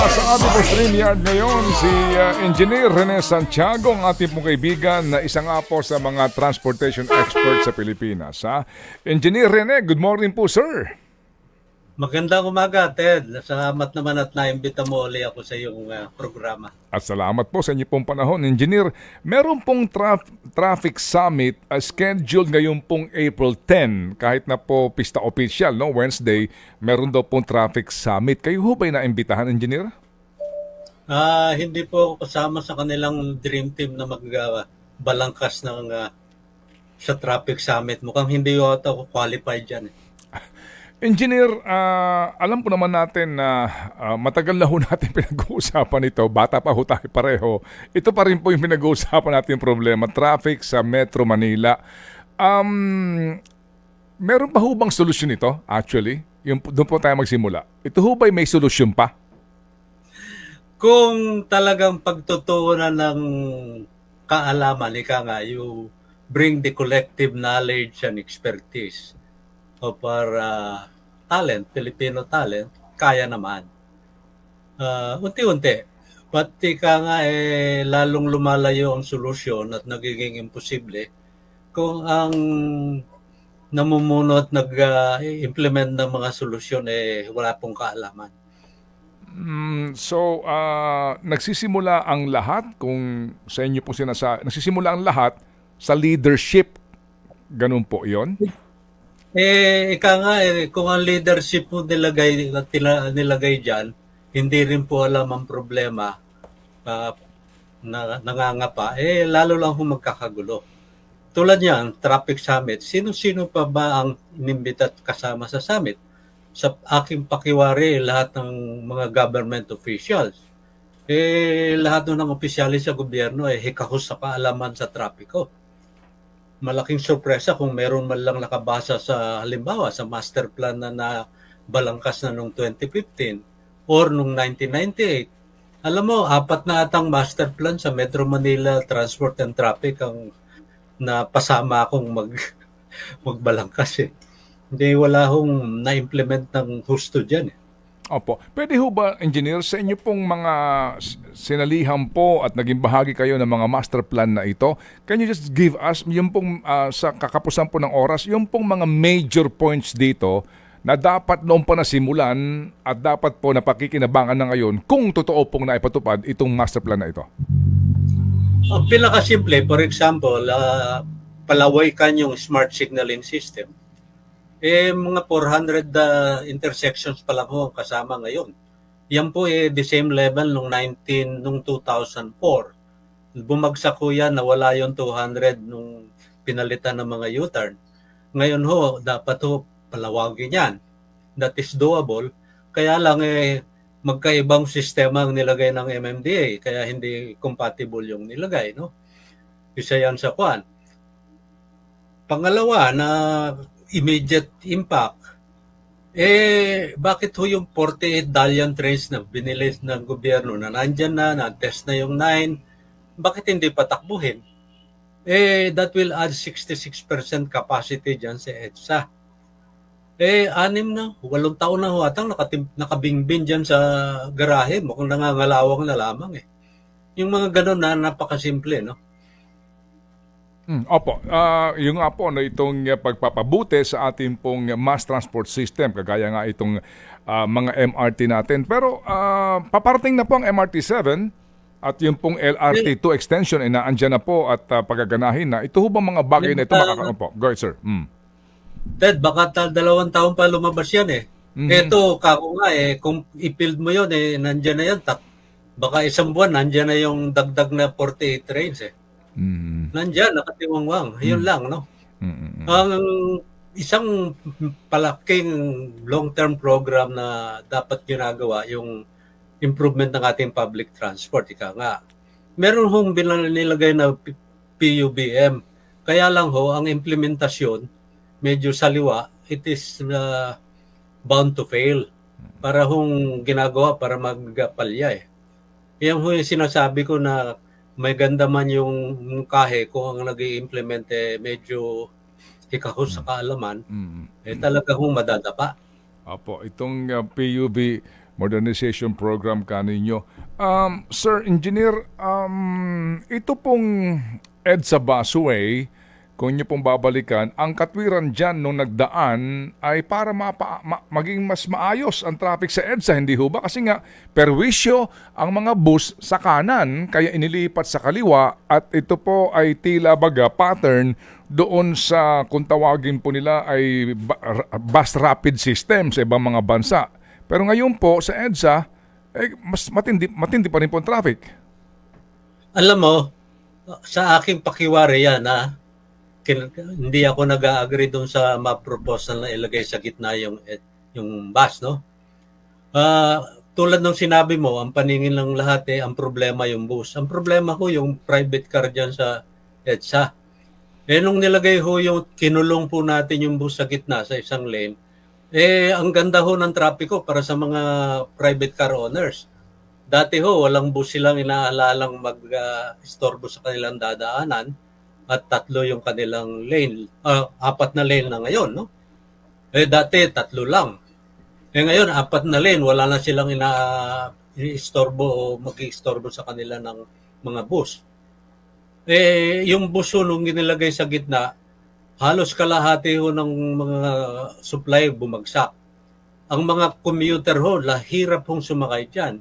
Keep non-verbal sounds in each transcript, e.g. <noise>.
Sa ating po StreamYard ngayon, si ah, Engineer Rene Santiago, ang ating pong kaibigan na isa nga po sa mga transportation expert sa Pilipinas. Ha? Engineer Rene, good morning po, sir. Magandang umaga, Ted. Salamat naman at naimbita mo ulit ako sa iyong ah, programa. At salamat po sa inyo pong panahon. Engineer, meron pong traf- traffic summit uh, scheduled ngayon pong April 10. Kahit na po pista official, no? Wednesday, meron daw pong traffic summit. Kayo ho ba'y naimbitahan, Engineer? Ah, hindi po ako kasama sa kanilang dream team na magbalangkas ng ah, sa traffic summit. Mukhang hindi yata ako qualified dyan. eh. Engineer, ah, alam po naman natin na ah, matagal na ho natin <laughs> pinag-uusapan ito. Bata pa ho tayo pareho. Ito pa rin po yung pinag-uusapan natin problema. Traffic sa Metro Manila. Um, meron pa ho bang solusyon ito, actually? Yung, doon po tayo magsimula. Ito ho ba'y may solusyon pa? Kung talagang pagtutuunan ng kaalaman, ika nga, you bring the collective knowledge and expertise of our ah, talent, Filipino talent, kaya naman. Ah, unti-unti. But ika nga, eh, lalong lumalayo ang solusyon at nagiging imposible kung ang namumuno at nag-implement ng mga solusyon eh wala pong kaalaman. Mm, so, ah, nagsisimula ang lahat, kung sa inyo po sinasa, nagsisimula ang lahat sa leadership. Ganun po yon Eh, ika nga, eh, kung ang leadership mo nilagay, nilagay dyan, hindi rin po alam ang problema ah, na nangangapa, eh, lalo lang kung magkakagulo. Tulad niyan, traffic summit, sino-sino pa ba ang inimbita kasama sa summit? Sa aking pakiwari, lahat ng mga government officials. Eh, lahat ng opisyalis sa gobyerno eh, hikahos sa kaalaman sa trapiko malaking sorpresa kung meron man lang nakabasa sa halimbawa sa master plan na na balangkas na nung 2015 or nung 1998. Alam mo, apat na atang master plan sa Metro Manila Transport and Traffic ang napasama akong mag <laughs> magbalangkas eh. Hindi wala hong na-implement ng husto dyan eh. Opo. Pwede ho ba, engineer, sa inyo pong mga sinalihan po at naging bahagi kayo ng mga master plan na ito, can you just give us, yung pong ah, sa kakapusan po ng oras, yung pong mga major points dito na dapat noong pa nasimulan at dapat po napakikinabangan na ngayon kung totoo pong naipatupad itong master plan na ito? Ang pinakasimple, for example, ah, palawaykan yung smart signaling system. Eh, mga 400 ah, intersections pa lang ho ang kasama ngayon. Yan po eh, the same level nung 19, nung 2004. Bumagsak ho yan, nawala yung 200 nung pinalitan ng mga U-turn. Ngayon ho, dapat ho palawagin yan. That is doable. Kaya lang eh, magkaibang sistema ang nilagay ng MMDA, kaya hindi compatible yung nilagay, no? Isa yan sa kwan. Pangalawa, na immediate impact, eh, bakit ho yung 48 Dalian trains na binili ng gobyerno na nandyan na, na-test na yung 9, bakit hindi patakbuhin? Eh, that will add 66% capacity dyan sa EDSA. Eh, anim na, walong taon na ho atang nakatim, nakabingbin dyan sa garahe, mukhang nangangalawang na lamang eh. Yung mga ganun na napakasimple, no? Mm, opo, Ah, yung nga po na itong uh, pagpapabuti sa ating pong mass transport system, kagaya nga itong ah, mga MRT natin. Pero ah, paparating na po ang MRT-7 at yung pong LRT-2 extension ay naandyan na po at ah, pagaganahin na. Ito ho bang mga bagay na ito Yung, makaka... ah, Opo, go ahead, sir. Mm. Ted, baka ta- dalawang taon pa lumabas yan eh. Mhm. Eto, kako nga eh, kung i-build mo yun eh, nandyan na yan. Tak- baka isang buwan, nandyan na yung dagdag na 48 trains eh. Mm, Nandyan, nakatiwangwang. Yun lang, no? mm, mm, mm. Ang isang palaking long-term program na dapat ginagawa yung improvement ng ating public transport. Ika nga. Meron hong binal- nilagay na PUBM. Kaya lang ho, ang implementasyon, medyo saliwa, it is uh, bound to fail. Para hong ginagawa para magpalya eh. Yan ho yung sinasabi ko na may ganda man yung mungkahe kung ang nag implement eh medyo ikahos sa kaalaman, Mm. eh talaga hong madadapa. Opo, itong uh, PUB modernization program kaninyo. Um, Sir Engineer, um, ito pong EDSA Busway, kung nyo pong babalikan, ang katwiran dyan nung nagdaan ay para mapa, ma- maging mas maayos ang traffic sa EDSA, hindi ho ba? Kasi nga, perwisyo ang mga bus sa kanan, kaya inilipat sa kaliwa at ito po ay tila baga pattern doon sa kung tawagin po nila ay bus rapid system sa ibang mga bansa. Pero ngayon po sa EDSA, eh, mas matindi, matindi pa rin po ang traffic. Alam mo, sa aking pakiwari yan, ha? Hindi ako nag-agree doon sa map proposal na ilagay sa gitna yung, yung bus, no? Ah, tulad ng sinabi mo, ang paningin ng lahat eh, ang problema yung bus. Ang problema ko yung private car dyan sa EDSA. Eh, nung nilagay ho yung kinulong po natin yung bus sa gitna sa isang lane, eh, ang ganda ho ng trapiko para sa mga private car owners. Dati ho, walang bus silang inaalalang mag-istorbo sa kanilang dadaanan at tatlo yung kanilang lane. Ah, apat na lane na ngayon, no? Eh, dati tatlo lang. Eh, ngayon, apat na lane, wala na silang ina istorbo o mag-istorbo sa kanila ng mga bus. Eh, yung bus ho, nung ginilagay sa gitna, halos kalahati ho ng mga supply bumagsak. Ang mga commuter ho, lahirap hong sumakay dyan.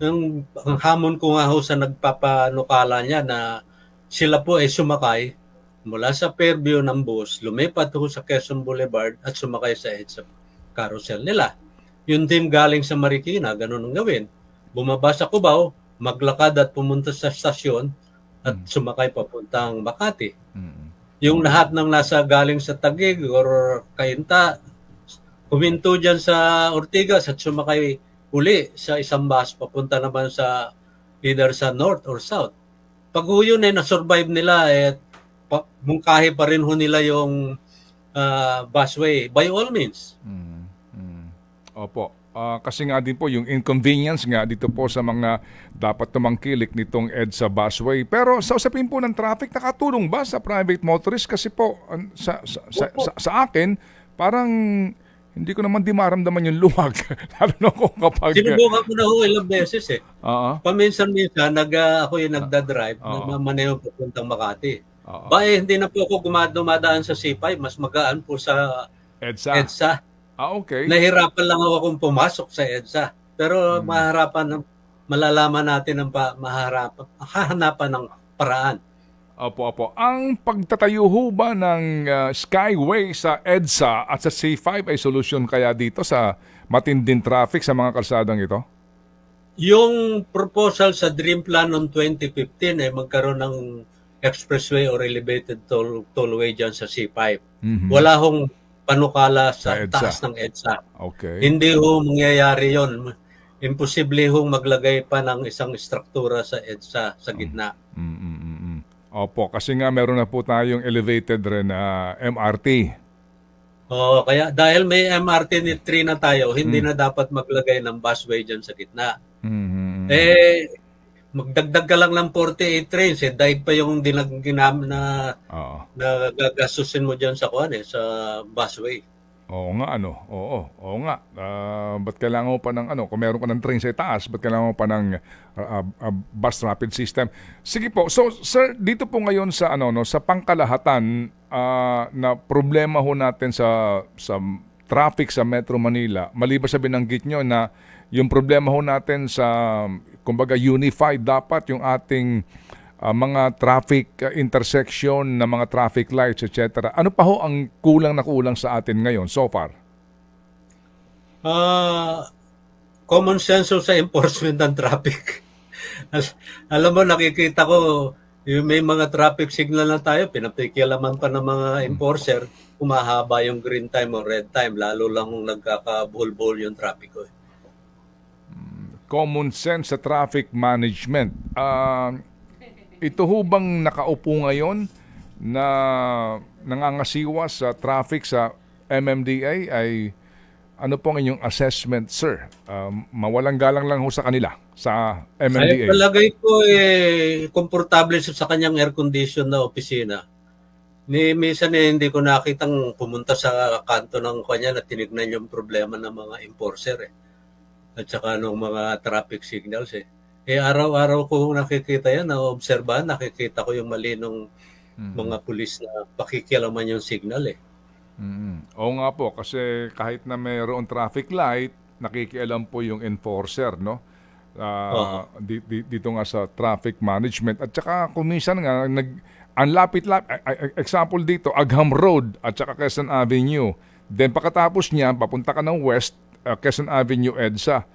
Ang, ang hamon ko nga ho sa nagpapanukala niya na sila po ay sumakay mula sa Fairview ng bus, lumipat ho sa Quezon Boulevard at sumakay sa EDSA carousel nila. Yung team galing sa Marikina, ganun ang gawin. Bumaba sa Cubao, maglakad at pumunta sa stasyon at sumakay papuntang Makati. Yung lahat ng nasa galing sa Tagig or Kayinta, huminto dyan sa Ortigas at sumakay uli sa isang bus papunta naman sa either sa north or south. Pag ho yun eh, na-survive nila, eh, pa, mungkahi pa rin ho nila yung ah, busway. By all means. Mm, mm. Opo. Ah, kasi nga din po yung inconvenience nga dito po sa mga dapat tumangkilik nitong EDSA busway. Pero sa usapin po ng traffic, nakatulong ba sa private motorist? Kasi po sa, sa, sa, sa, sa akin, parang hindi ko naman di maramdaman yung luwag. <laughs> Lalo na kung kapag... Sinubukan ko na ho ilang beses eh. Oo. Paminsan-minsan, nag, ah, ako yung nagda-drive, Oo. nagmamaneho papuntang Makati. Oo. Ba eh, hindi na po ako dumadaan sa C5, mas magaan po sa EDSA. EDSA. Ah, okay. Nahirapan lang ako kung pumasok sa EDSA. Pero Hmm. maharapan malalaman natin ang pa, maharapan, hahanapan ng paraan. Opo, opo. Ang pagtatayo ho ba ng ah, Skyway sa EDSA at sa C5 ay solusyon kaya dito sa matinding traffic sa mga kalsadang ito? Yung proposal sa Dream Plan noong 2015 ay magkaroon ng expressway or elevated toll, tollway dyan sa C5. Mhm. Wala hong panukala sa, EDSA. taas ng EDSA. Okay. Hindi ho mangyayari yon. Imposible hong maglagay pa ng isang struktura sa EDSA sa gitna. Mm, mm, mm, mm. Opo, kasi nga meron na po tayong elevated rin na MRT. Oo, kaya dahil may MRT ni 3 na tayo, hindi na dapat maglagay ng busway dyan sa gitna. Mhm. Eh, magdagdag ka lang ng 48 trains, eh, daig pa yung dinag ginam na, Oo. na gagastusin mo dyan sa kuan eh, sa busway. Oo nga, ano. Oo, oo nga. Ah, ba't kailangan mo pa ng, ano, kung meron ka ng train sa itaas, ba't kailangan mo pa ng ah, ah, bus rapid system? Sige po. So, sir, dito po ngayon sa, ano, no, sa pangkalahatan ah, na problema ho natin sa, sa traffic sa Metro Manila, maliban sa binanggit nyo na yung problema ho natin sa, kumbaga, unified dapat yung ating ah, mga traffic ah, intersection na mga traffic lights, etc. Ano pa ho ang kulang na kulang sa atin ngayon so far? Ah, common sense sa <laughs> enforcement ng traffic. Al- Alam mo, nakikita ko, yung may mga traffic signal na tayo, pinapikialaman pa ng mga enforcer, kumahaba yung green time o red time, lalo lang kung nagkakabuhol-buhol yung traffic ko. eh. Common sense sa traffic management. Ah, ito ho bang nakaupo ngayon na nangangasiwa sa traffic sa MMDA ay ano pong inyong assessment, sir? Um, mawalang galang lang ho sa kanila, sa Ay, MMDA. palagay ko eh, komportable sa kanyang air condition na opisina. Ni minsan eh, hindi ko nakitang pumunta sa kanto ng kanya na tinignan yung problema ng mga enforcer eh. at saka ng mga traffic signals eh. Eh araw-araw ko nakikita yan, na-obserbahan, nakikita ko yung mali ng mga pulis na pakikialaman yung signal eh. mm Oo nga po, kasi kahit na mayroon traffic light, nakikialam po yung enforcer, no? Ah, di- di- dito nga sa traffic management. At saka kumisan nga, nag, ang lapit-lapit, example dito, Agham Road at saka Quezon Avenue. Then pagkatapos niya, papunta ka ng west, ah, Quezon Avenue, EDSA.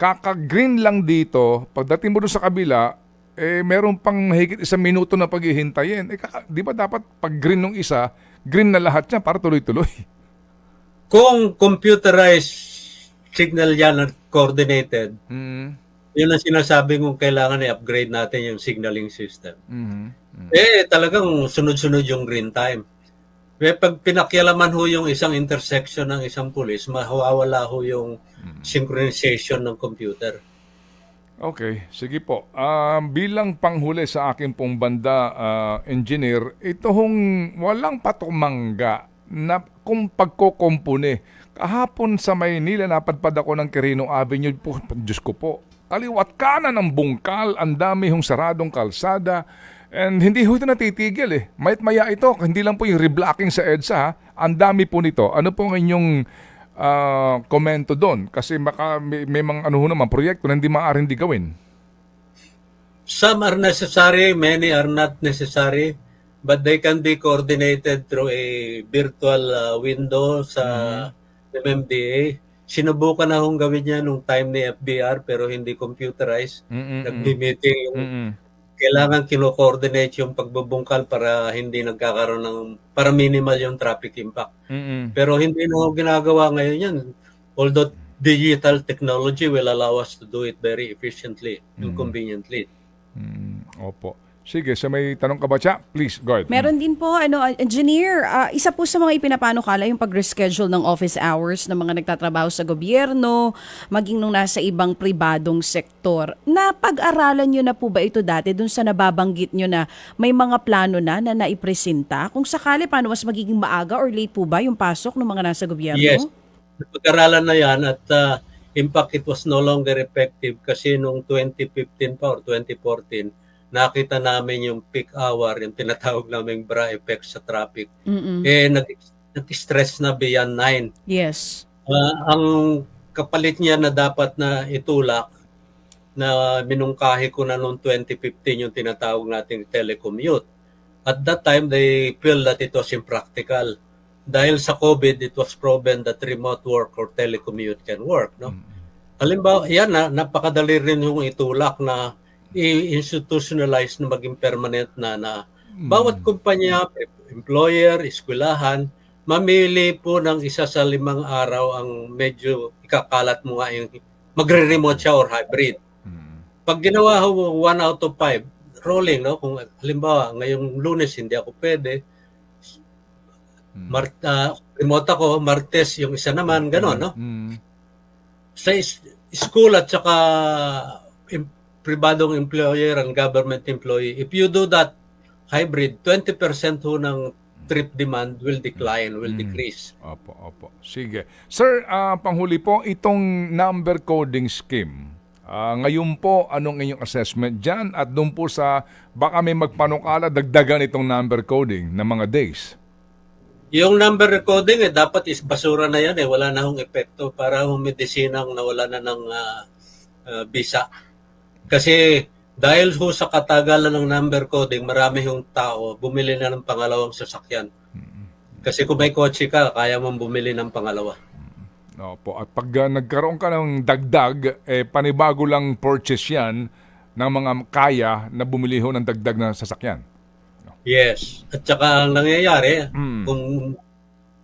Kaka-green lang dito, pagdating mo doon sa kabila, eh meron pang mahigit isang minuto na paghihintayin. Eh, kaka- di ba dapat pag green ng isa, green na lahat niya para tuloy-tuloy? <laughs> Kung computerized signal yan at coordinated, Mm. yun ang sinasabi kong kailangan i-upgrade natin yung signaling system. Mhm. Eh, talagang sunod-sunod yung green time. Eh, pag pinakialaman ho yung isang intersection ng isang pulis, mawawala ho yung synchronization ng computer. Okay, sige po. Um, bilang panghuli sa akin pong banda, ah, engineer, ito hong walang patumangga na kung pagkokompone. Kahapon sa Maynila, napadpad ako ng Quirino Avenue. Po, Diyos ko po, kaliwat kanan ng bungkal, ang dami hong saradong kalsada. And hindi ho ito natitigil eh. Mayat maya ito, hindi lang po yung reblocking sa EDSA ha. Ang dami po nito. Ano po ang inyong ah, komento doon? Kasi baka may, may mga ano ho naman, proyekto na hindi maaaring di gawin. Some are necessary, many are not necessary, but they can be coordinated through a virtual uh, window sa MMDA. Sinubukan na hong gawin niya nung time ni FBR pero hindi computerized. Mm-mm-mm. Nagbi-meeting yung Mm-mm. Kailangan kino-coordinate yung pagbubungkal para hindi nagkakaroon ng para minimal yung traffic impact. Mm-mm. Pero hindi na ginagawa ngayon yan. Although digital technology will allow us to do it very efficiently and conveniently. Mm, Opo. Sige, sa may tanong ka ba, Cha? Please, go ahead. Meron din po, ano, engineer, ah, isa po sa mga ipinapanukala yung pag-reschedule ng office hours ng mga nagtatrabaho sa gobyerno, maging nung nasa ibang pribadong sektor. Napag-aralan nyo na po ba ito dati dun sa nababanggit nyo na may mga plano na na naipresenta? Kung sakali, paano mas magiging maaga or late po ba yung pasok ng mga nasa gobyerno? Yes. Pag-aralan na yan at uh, in fact it was no longer effective kasi nung 2015 pa or 2014 nakita namin yung peak hour, yung tinatawag naming bra effect sa traffic. Mm-mm. Eh nag nag-stress na beyond 9. Yes. Ah, ang kapalit niya na dapat na itulak na minungkahi ko na noong 2015 yung tinatawag nating telecommute. At that time, they feel that it was impractical. Dahil sa COVID, it was proven that remote work or telecommute can work. No? Halimbawa, yan na, napakadali rin yung itulak na i-institutionalize na maging permanent na na bawat kumpanya, employer, eskwelahan, mamili po ng isa sa limang araw ang medyo ikakalat mo nga yung magre-remote siya or hybrid. Mm. Pag ginawa ho one out of five, rolling, no? Kung halimbawa, ngayong lunes hindi ako pwede, Mart, ah, remote ako, Martes yung isa naman, gano'n, no? Sa is- school at saka pribadong employer and government employee, if you do that hybrid, 20% ho ng trip demand will decline, will decrease. Opo, opo. Sige. Sir, ah, panghuli po, itong number coding scheme, ah, ngayon po, anong inyong assessment dyan? At doon po sa, baka may magpanukala, dagdagan itong number coding ng mga days. Yung number recording, eh, dapat is basura na yan eh. Wala na hong epekto para hong medisinang nawala na ng ah, ah, visa. Kasi dahil ho sa katagalan ng number coding, marami yung tao bumili na ng pangalawang sasakyan. Kasi kung may kotse ka, kaya mong bumili ng pangalawa. Opo. At pag ah, nagkaroon ka ng dagdag, eh, panibago lang purchase yan ng mga kaya na bumili ho ng dagdag na sasakyan. Yes. At saka ang nangyayari, Mm. kung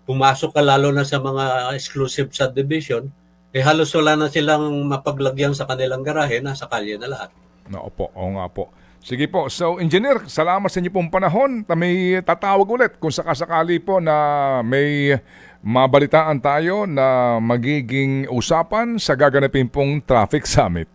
pumasok ka lalo na sa mga exclusive subdivision, eh halos wala na silang mapaglagyan sa kanilang garahe, nasa kalye na lahat. No, opo, oo nga po. Sige po. So, engineer, salamat sa inyo pong panahon. May tatawag ulit kung sakasakali po na may mabalitaan tayo na magiging usapan sa gaganapin pong traffic summit.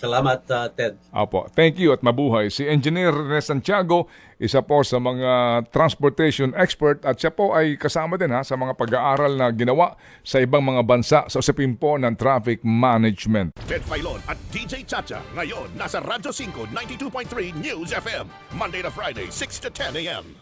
Salamat, ah, Ted. Apo, thank you at mabuhay. Si Engineer Rene Santiago, isa po sa mga transportation expert at siya po ay kasama din ha sa mga pag-aaral na ginawa sa ibang mga bansa sa usapin po ng traffic management. Ted Filon at DJ Chacha. Ngayon, nasa Radyo 5, 92.3 News FM. Monday to Friday, 6 to 10 a.m.